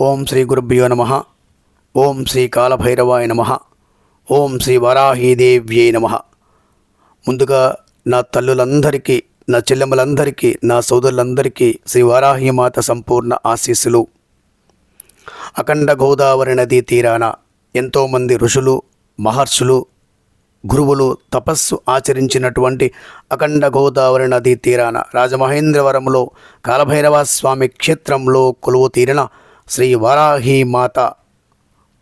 ఓం శ్రీ గురుభ్యో నమ. ఓం శ్రీ కాలభైరవాయ నమ. ఓం శ్రీ వరాహీదేవ్యై నమ. ముందుగా నా తల్లులందరికీ నా చెల్లెమ్మలందరికీ నా సోదరులందరికీ శ్రీ వరాహిమాత సంపూర్ణ ఆశీస్సులు. అఖండ గోదావరి నదీ తీరాన ఎంతోమంది ఋషులు మహర్షులు గురువులు తపస్సు ఆచరించినటువంటి అఖండ గోదావరి నదీ తీరాన రాజమహేంద్రవరంలో కాలభైరవ స్వామి క్షేత్రంలో కొలువు తీరిన శ్రీ వారాహి మాత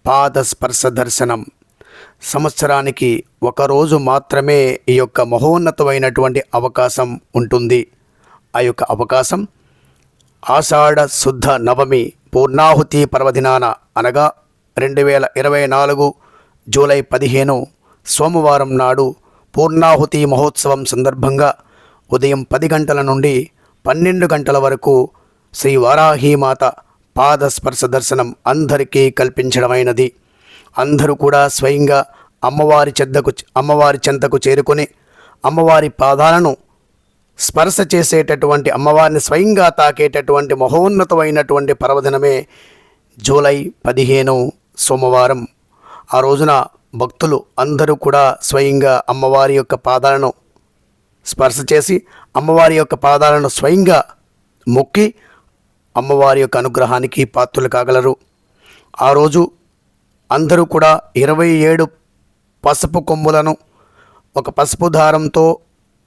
పాద స్పర్శ దర్శనం. సంవత్సరానికి ఒకరోజు మాత్రమే ఈ యొక్క మహోన్నతమైనటువంటి అవకాశం ఉంటుంది. ఆ యొక్క అవకాశం ఆషాఢ శుద్ధ నవమి పూర్ణాహుతి పర్వదినాన అనగా రెండు వేల ఇరవై నాలుగు జూలై పదిహేను సోమవారం నాడు పూర్ణాహుతి మహోత్సవం సందర్భంగా ఉదయం పది గంటల నుండి పన్నెండు గంటల వరకు శ్రీ వారాహీమాత పాద స్పర్శ దర్శనం అందరికీ కల్పించడమైనది. అందరూ కూడా స్వయంగా అమ్మవారి చెద్దకు అమ్మవారి చెంతకు చేరుకొని అమ్మవారి పాదాలను స్పర్శ చేసేటటువంటి అమ్మవారిని స్వయంగా తాకేటటువంటి మహోన్నతమైనటువంటి పర్వదినమే జూలై పదిహేను సోమవారం. ఆ రోజున భక్తులు అందరూ కూడా స్వయంగా అమ్మవారి యొక్క పాదాలను స్పర్శ చేసి అమ్మవారి యొక్క పాదాలను స్వయంగా మొక్కి అమ్మవారి యొక్క అనుగ్రహానికి పాత్రులు కాగలరు. ఆ రోజు అందరూ కూడా ఇరవై ఏడు పసుపు కొమ్ములను ఒక పసుపు దారంతో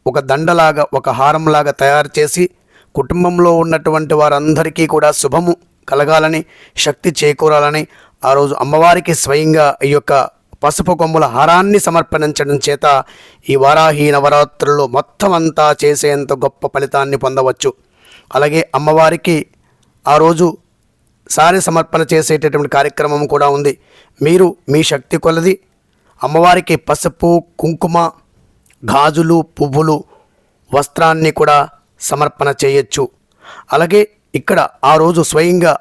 ఒక దండలాగా ఒక హారంలాగా తయారు చేసి కుటుంబంలో ఉన్నటువంటి వారందరికీ కూడా శుభము కలగాలని శక్తి చేకూరాలని ఆ రోజు అమ్మవారికి స్వయంగా ఈ యొక్క పసుపు కొమ్ముల హారాన్ని సమర్పించడం చేత ఈ వారాహి నవరాత్రుల్లో మొత్తం అంతా చేసేంత గొప్ప ఫలితాన్ని పొందవచ్చు. అలాగే అమ్మవారికి ఆ రోజు సారి సమర్పణ చేసేటటువంటి కార్యక్రమం కూడా ఉంది. మీరు మీ శక్తి కొలది అమ్మవారికి పసుపు కుంకుమ గాజులు పువ్వులు వస్త్రాన్ని కూడా సమర్పణ చేయొచ్చు. అలాగే ఇక్కడ ఆ రోజు స్వయంగా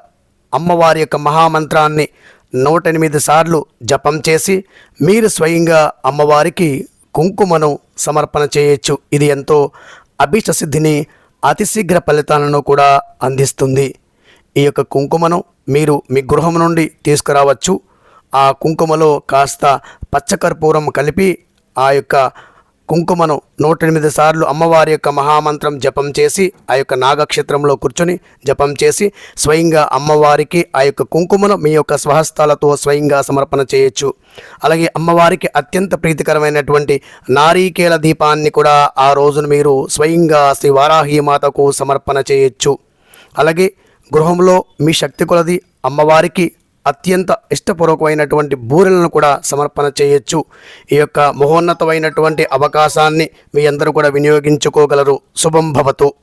అమ్మవారి యొక్క మహామంత్రాన్ని నూట ఎనిమిది సార్లు జపం చేసి మీరు స్వయంగా అమ్మవారికి కుంకుమను సమర్పణ చేయొచ్చు. ఇది ఎంతో అభిష్ట సిద్ధిని అతి శీఘ్ర ఫలితాలను కూడా అందిస్తుంది. ఈ యొక్క కుంకుమను మీరు మీ గృహం నుండి తీసుకురావచ్చు. ఆ కుంకుమలో కాస్త పచ్చకర్పూరం కలిపి ఆ యొక్క కుంకుమను నూట ఎనిమిది సార్లు అమ్మవారి యొక్క మహామంత్రం జపం చేసి ఆ యొక్క నాగక్షేత్రంలో కూర్చొని జపం చేసి స్వయంగా అమ్మవారికి ఆ యొక్క కుంకుమను మీ యొక్క స్వహస్తాలతో స్వయంగా సమర్పణ చేయొచ్చు. అలాగే అమ్మవారికి అత్యంత ప్రీతికరమైనటువంటి నారీకేల దీపాన్ని కూడా ఆ రోజున మీరు స్వయంగా శ్రీ వారాహి మాతకు సమర్పణ చేయొచ్చు. అలాగే గృహంలో మీ శక్తి కొలది అమ్మవారికి అత్యంత ఇష్టపూర్వకమైనటువంటి బూరెలను కూడా సమర్పణ చేయొచ్చు. ఈ యొక్క మహోన్నతమైనటువంటి అవకాశాన్ని మీ అందరూ కూడా వినియోగించుకోగలరు. శుభం భవతు.